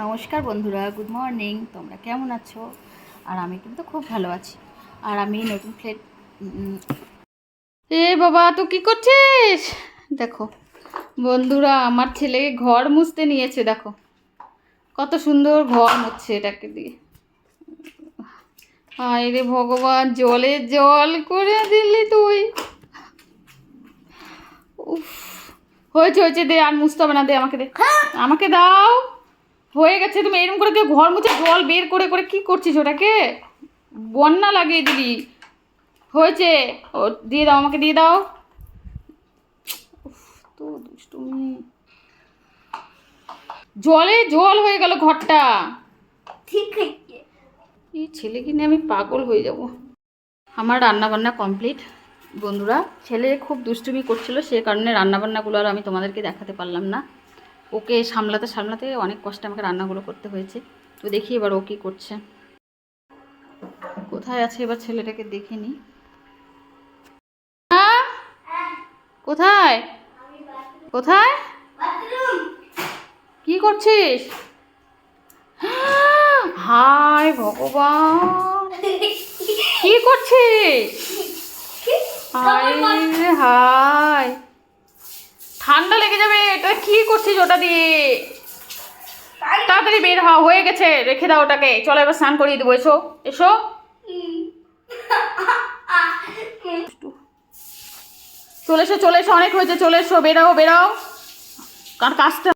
নমস্কার বন্ধুরা good morning তোমরা কেমন আছো? আর আমি কিন্তু খুব ভালো আছি। আর আমি নতুন ফ্লেট এ বাবা তুই কি করছিস? দেখো বন্ধুরা আমার ছেলে ঘর মুছতে নিয়েছে দেখো। কত সুন্দর ঘর মুছছে এটাকে দিয়ে। হায় রে ভগবান জলে জল করে দিলি তুই। উফ হয়েছে হয়েছে দে আর মুছতে হবে না দে আমাকে দে। আমাকে দাও। হয়ে গেছে তুমি এরকম করে কেউ ঘর মুছে জল বের করে করে কি করছিস ওটাকে? বন্যা লাগিয়ে দিলি। হয়েছে। ও দিয়ে দাও আমাকে দিয়ে দাও। উফ, তো দুষ্টুমি। জলে জল হয়ে গেল ঘরটা। ঠিক এই ছেলে কিনে আমি পাগল হয়ে যাব? আমার রান্না বান্না কমপ্লিট। বন্ধুরা ছেলে খুব দুষ্টুমি করছিল সে কারণে রান্নাবান্নাগুলো আর আমি তোমাদেরকে দেখাতে পারলাম না। ওকে সামলাতে সামলাতে অনেক কষ্টে আমাকে রান্নাগুলো করতে হয়েছে। তো দেখি এবার ও কী করছে। কোথায় আছে এবার ছেলেটাকে দেখে নি। কোথায়? কোথায়? কি করছিস? হায় ভগবান! কি করছিস? হায় হায়! ঠান্ডা লেগে যাবে, এটা কি করছিস ওটা দিয়ে? তাড়াতাড়ি বের হওয়া হয়ে গেছে, রেখে দাও ওটাকে। চলো এবার স্নান করিয়ে দেবো, এসো। এসো। চলে এসো চলে এসো, অনেক হয়েছে, চলে এসো বেরাও বেরাও কার কাজটা?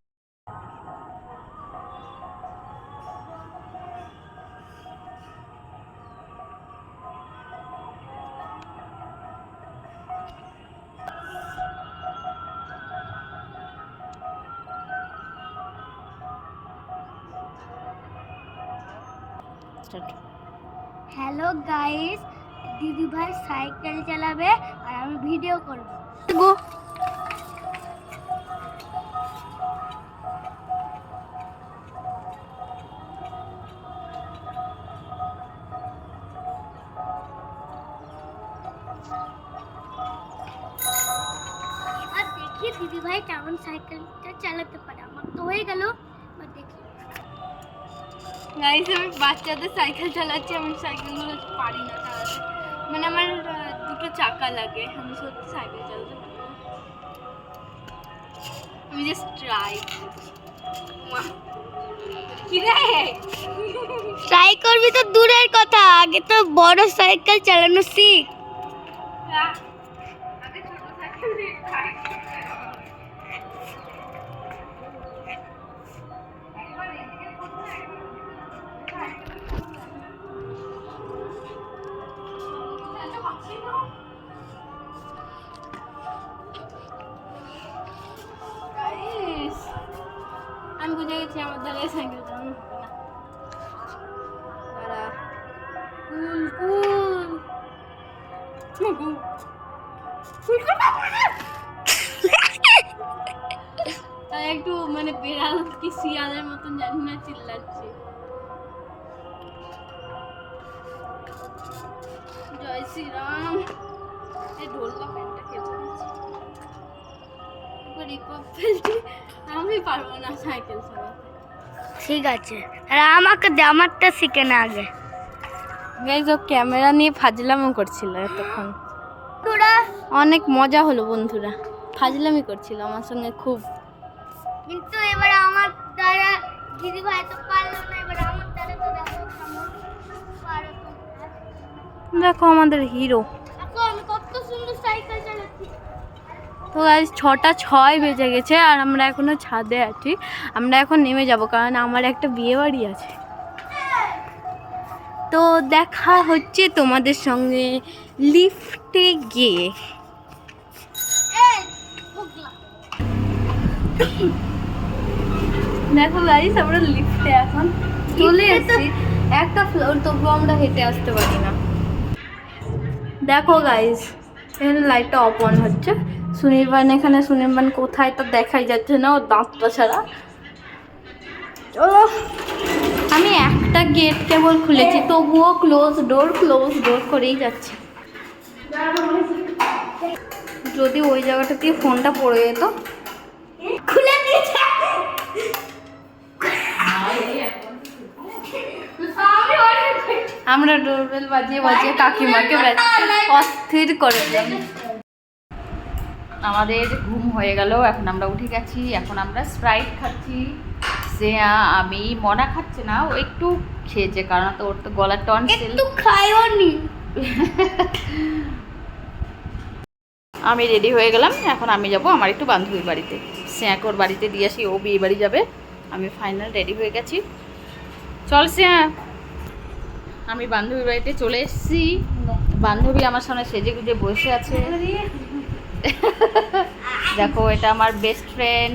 স্টার্ট হ্যালো গাইস দিদি ভাই সাইকেল চালাবে আর আমি ভিডিও করব। গো এবার দেখি দিদি ভাই কেমন সাইকেলটা চালাতে পারে। আমার তো হয়ে গেল এবার দেখি। গাইস আমি বাচ্চাদের সাইকেল চালাচ্ছি আমি সাইকেলগুলো পারি না চালাতে। মানে আমার দুটো চাকা লাগে আমি সত্যি সাইকেল চালাতে পারি না। আমি জাস্ট ট্রাই ট্রাই করবি তো দূরের কথা আগে তো বড় সাইকেল চালানো শিখ। আমি বুঝে গেছি? আমার এই সাইকেল চালানো। কুল একটু মানে বেড়াল কি শিয়ালের মতন জানি না, চিল্লাচ্ছে। জয় শ্রীরাম। এই ঢোলনা প্যান্টটা খেতে আমি পারব না সাইকেল চালাতে। ঠিক আছে আর আমাকে দে আমারটা শিখে না আগে। গাইজ ও ক্যামেরা নিয়ে ফাজলামও করছিল এতক্ষণ। অনেক মজা হলো বন্ধুরা ফাজলামি করছিল আমার সঙ্গে খুব। কিন্তু এবার আমার দ্বারা দিদি ভাই তো পারল না এবার আমার দ্বারা তো দেখো আমাদের হিরো দেখো আমি কত সুন্দর সাইকেল চালাচ্ছি তো গাইজ ছটা ছয় বেজে গেছে আর আমরা এখনও ছাদে আছি। আমরা এখন নেমে যাব কারণ আমার একটা বিয়ে বাড়ি আছে। তো দেখা হচ্ছে তোমাদের সঙ্গে লিফটে গিয়ে। দেখো গাইজ আমরা লিফটে এখন চলে এসেছি। একটা ফ্লোর তবুও আমরা হেঁটে আসতে পারি না। দেখো গাইজ এখানে লাইটটা অফ অন হচ্ছে। সুনির্বাণ এখানে, সুনির্বাণ কোথায় তো দেখাই যাচ্ছে না ও দাঁতটা ছাড়া। চলো, আমি একটা গেট কেবল খুলেছি, তবুও ক্লোজ ডোর ক্লোজ ডোর করেই যাচ্ছে। যদি ওই জায়গাটা দিয়ে ফোনটা পড়ে যেত আমরা ডোরবেল বাজিয়ে বাজিয়ে কাকিমাকে অস্থির করে দিলাম। আমাদের ঘুম হয়ে গেল এখন আমরা উঠে গেছি এখন আমরা স্প্রাইট খাচ্ছি। সে আমি মনা খাচ্ছে না ও একটু খেয়েছে কারণ তো ওর তো গলার টনসিল একটু খাইও নি। আমি রেডি হয়ে গেলাম এখন আমি যাব আমার একটু বান্ধবীর বাড়িতে। স্যাঁক ওর বাড়িতে দিয়ে আসি ও বিয়ে বাড়ি যাবে। আমি ফাইনাল রেডি হয়ে গেছি। চল স্যাঁ আমি বান্ধবীর বাড়িতে চলে এসেছি। বান্ধবী আমার সামনে সেজে গুজে বসে আছে। দেখো এটা আমার বেস্ট ফ্রেন্ড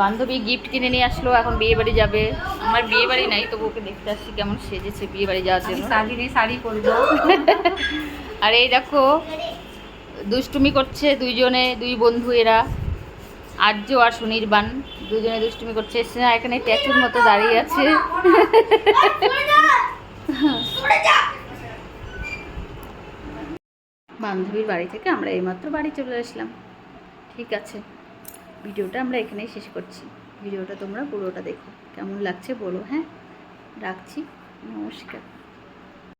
বান্ধবী গিফট কিনে নিয়ে আসলো এখন বিয়ে বাড়ি যাবে। আমার বিয়ে বাড়ি নাই তবু ওকে দেখতে আসছি কেমন সেজেছে বিয়ে বাড়ি যাওয়ার জন্য। শাড়ি করব আর এই দেখো দুষ্টুমি করছে দুইজনে দুই বন্ধু এরা। আর্য আর সুনির্বাণ দুজনে দুষ্টুমি করছে। স্নেহা এখানে ট্যাচুর মতো দাঁড়িয়ে আছে। বান্ধবীর বাড়ি থেকে আমরা এইমাত্র বাড়ি চলে আসলাম। ঠিক আছে, ভিডিওটা আমরা এখানেই শেষ করছি। ভিডিওটা তোমরা পুরোটা দেখো। কেমন লাগছে বলো হ্যাঁ? রাখছি। নমস্কার।